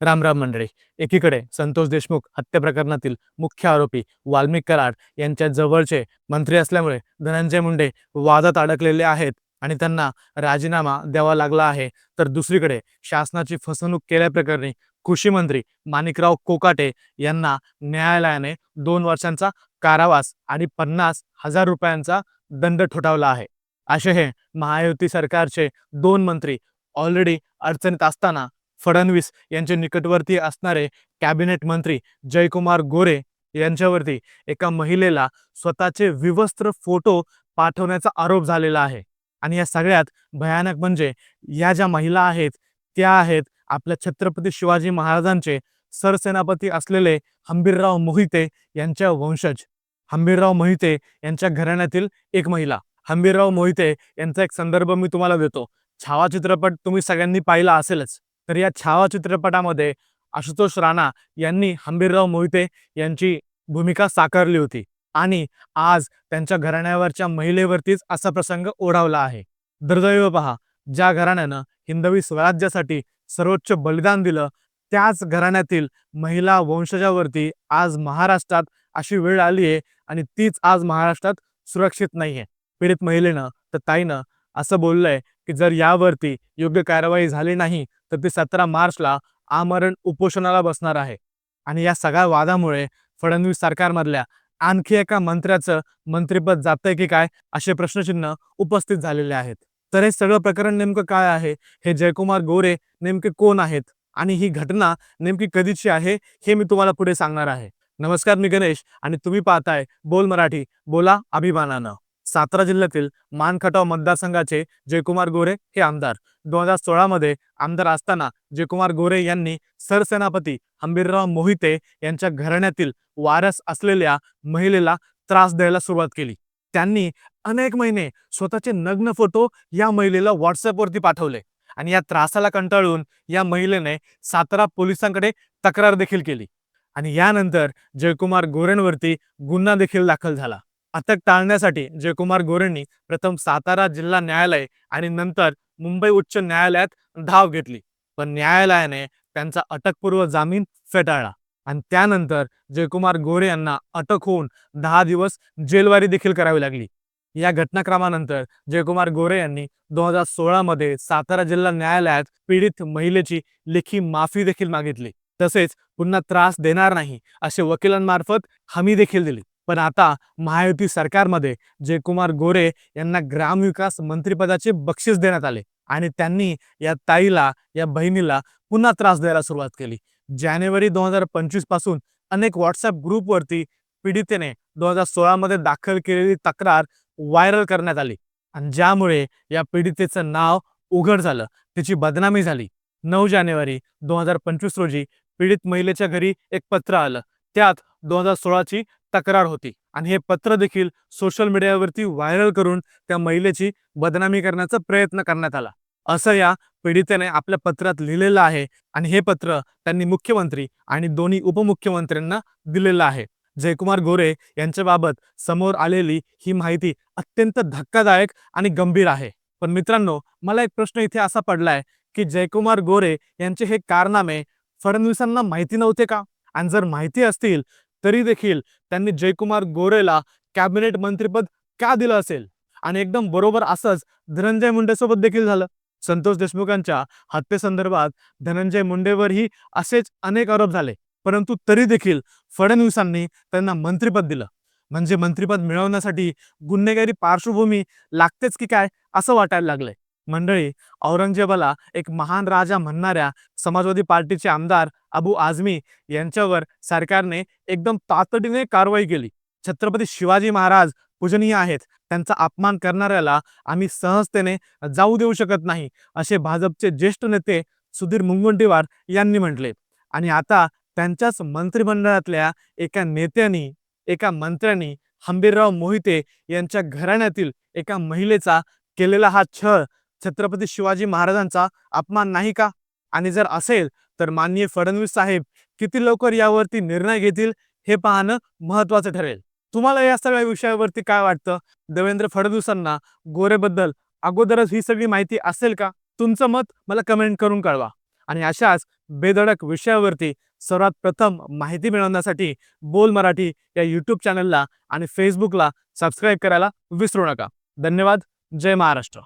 रामराम मंडळे. एकीकडे संतोष देशमुख हत्या प्रकरणातील मुख्य आरोपी वाल्मिक कराड यांच्या जवळचे मंत्री असल्यामुळे धनंजय मुंडे वादात अडकलेले आहेत आणि त्यांना राजीनामा द्यावा लागला आहे. तर दुसरीकडे शासनाची फसवणूक केल्याप्रकरणी कृषी मंत्री माणिकराव कोकाटे यांना न्यायालयाने दोन वर्षांचा कारावास आणि पन्नास हजार रुपयांचा दंड ठोठावला आहे. असे हे महायुती सरकारचे दोन मंत्री ऑलरेडी अडचणीत असताना फडणवीस यांचे निकटवर्ती असणारे कॅबिनेट मंत्री जयकुमार गोरे यांच्यावरती एका महिलेला स्वतःचे विवस्त्र फोटो पाठवण्याचा आरोप झालेला आहे. आणि या सगळ्यात भयानक म्हणजे या ज्या महिला आहेत त्या आहेत आपल्या छत्रपती शिवाजी महाराजांचे सरसेनापती असलेले हंबीरराव मोहिते यांच्या वंशज. हंबीरराव मोहिते यांच्या घराण्यातील एक महिला. हंबीरराव मोहिते यांचा एक संदर्भ मी तुम्हाला देतो. छावा चित्रपट तुम्ही सगळ्यांनी पाहिला असेलच. तर या छावा चित्रपटामध्ये आशुतोष राणा यांनी हंबीरराव मोहिते यांची भूमिका साकारली होती आणि आज त्यांच्या घराण्यावरच्या महिलेवरतीच असा प्रसंग ओढावला आहे. दुर्दैव पहा ज्या घराण्यानं हिंदवी स्वराज्यासाठी सर्वोच्च बलिदान दिलं त्याच घराण्यातील महिला वंशजावरती आज महाराष्ट्रात अशी वेळ आली आहे आणि तीच आज महाराष्ट्रात सुरक्षित नाहीये. पीडित महिलेनं तर ताईनं असं बोललंय की जर यावरती योग्य कारवाई झाली नाही तर ती सतरा मार्चला आमरण उपोषणाला बसणार आहे. आणि या सगळ्या वादामुळे फडणवीस सरकारमधल्या आणखी एका मंत्र्याचं मंत्रिपद जातंय की काय असे प्रश्नचिन्ह उपस्थित झालेले आहेत. तर हे सगळं प्रकरण नेमकं काय आहे? हे जयकुमार गोरे नेमके कोण आहेत? आणि ही घटना नेमकी कधीची आहे हे मी तुम्हाला पुढे सांगणार आहे. नमस्कार मी गणेश आणि तुम्ही पाहताय बोल मराठी बोला अभिमानानं. सातारा जिल्ह्यातील मानखटाव मतदारसंघाचे जयकुमार गोरे हे आमदार. दोन हजार सोळा मध्ये आमदार असताना जयकुमार गोरे यांनी सरसेनापती हंबीरराव मोहिते यांच्या घराण्यातील वारस असलेल्या महिलेला त्रास द्यायला सुरुवात केली. त्यांनी अनेक महिने स्वतःचे नग्न फोटो या महिलेला व्हॉट्सअपवरती पाठवले आणि या त्रासाला कंटाळून या महिलेने सातारा पोलिसांकडे तक्रार देखील केली आणि यानंतर जयकुमार गोरेंवरती गुन्हा देखील दाखल झाला. अटक टाळण्यासाठी जयकुमार गोरेंनी प्रथम सातारा जिल्हा न्यायालय आणि नंतर मुंबई उच्च न्यायालयात धाव घेतली. पण न्यायालयाने त्यांचा अटकपूर्व जामीन फेटाळला आणि त्यानंतर जयकुमार गोरे यांना अटक होऊन दहा दिवस जेलवारी देखील करावी लागली. या घटनाक्रमानंतर जयकुमार गोरे यांनी दोन हजार सोळा मध्ये सातारा जिल्हा न्यायालयात पीडित महिलेची लेखी माफी देखील मागितली. तसेच पुन्हा त्रास देणार नाही असे वकिलांमार्फत हमी देखील दिली. पण आता महायुती सरकारमध्ये जयकुमार गोरे यांना ग्रामविकास मंत्रिपदाचे बक्षीस देण्यात आले आणि त्यांनी या ताईला या बहिणीला पुन्हा त्रास द्यायला सुरुवात केली. जानेवारी दोन हजार पंचवीसपासून अनेक व्हॉट्सअप ग्रुपवरती पीडितेने दोन हजार सोळामध्ये दाखल केलेली तक्रार व्हायरल करण्यात आली आणि ज्यामुळे या पीडितेचं नाव उघड झालं. तिची बदनामी झाली. नऊ जानेवारी दोन हजार पंचवीस रोजी पीडित महिलेच्या घरी एक पत्र आलं. त्यात दोन हजार सोळाची तक्रार होती. आणि हे पत्र देखील सोशल मीडियावरती व्हायरल करून त्या महिलेची बदनामी करण्याचा प्रयत्न करण्यात आला. असं या पीडितेने आपल्या पत्रात लिहिलेलं आहे आणि हे पत्र त्यांनी मुख्यमंत्री आणि दोन्ही उपमुख्यमंत्र्यांना दिलेलं आहे. जयकुमार गोरे यांच्याबाबत समोर आलेली ही माहिती अत्यंत धक्कादायक आणि गंभीर आहे. पण मित्रांनो मला एक प्रश्न इथे असा पडलाय की जयकुमार गोरे यांचे हे कारनामे फडणवीसांना माहिती नव्हते का? आणि जर माहिती असतील तरी देखील त्यांनी जयकुमार गोरेला कॅबिनेट मंत्रीपद का दिलं असेल? आणि एकदम बरोबर असंच धनंजय मुंडेसोबत देखील झालं. संतोष देशमुखांच्या हत्येसंदर्भात धनंजय मुंडेवरही असेच अनेक आरोप झाले. परंतु तरी देखील फडणवीसांनी त्यांना मंत्रिपद दिलं. म्हणजे मंत्रिपद मिळवण्यासाठी गुन्हेगारी पार्श्वभूमी लागतेच की काय असं वाटायला लागलंय. मंडळी औरंगजेबाला एक महान राजा म्हणणाऱ्या समाजवादी पार्टीचे आमदार अबू आझमी यांच्यावर सरकारने एकदम तातडीने कारवाई केली. छत्रपती शिवाजी महाराज पूजनीय आहेत. त्यांचा अपमान करणाऱ्याला आम्ही सहजतेने जाऊ देऊ शकत नाही असे भाजपचे ज्येष्ठ नेते सुधीर मुनगंटीवार यांनी म्हटले. आणि आता त्यांच्याच मंत्रिमंडळातल्या एका नेत्यांनी एका मंत्र्यांनी हंबीरराव मोहिते यांच्या घराण्यातील एका महिलेचा केलेला हा छळ छत्रपती शिवाजी महाराजांचा अपमान नाही का? आणि जर असेल तर माननीय फडणवीस साहेब किती लवकर यावरती निर्णय घेतील हे पाहणं महत्वाचं ठरेल. तुम्हाला या सगळ्या विषयावरती काय वाटतं? देवेंद्र फडणवीसांना गोरेबद्दल अगोदरच ही सगळी माहिती असेल का? तुमचं मत मला कमेंट करून कळवा. आणि अशाच बेधडक विषयावरती सर्वात प्रथम माहिती मिळवण्यासाठी बोल मराठी या यूट्यूब चॅनलला आणि फेसबुकला सबस्क्राईब करायला विसरू नका. धन्यवाद. जय महाराष्ट्र.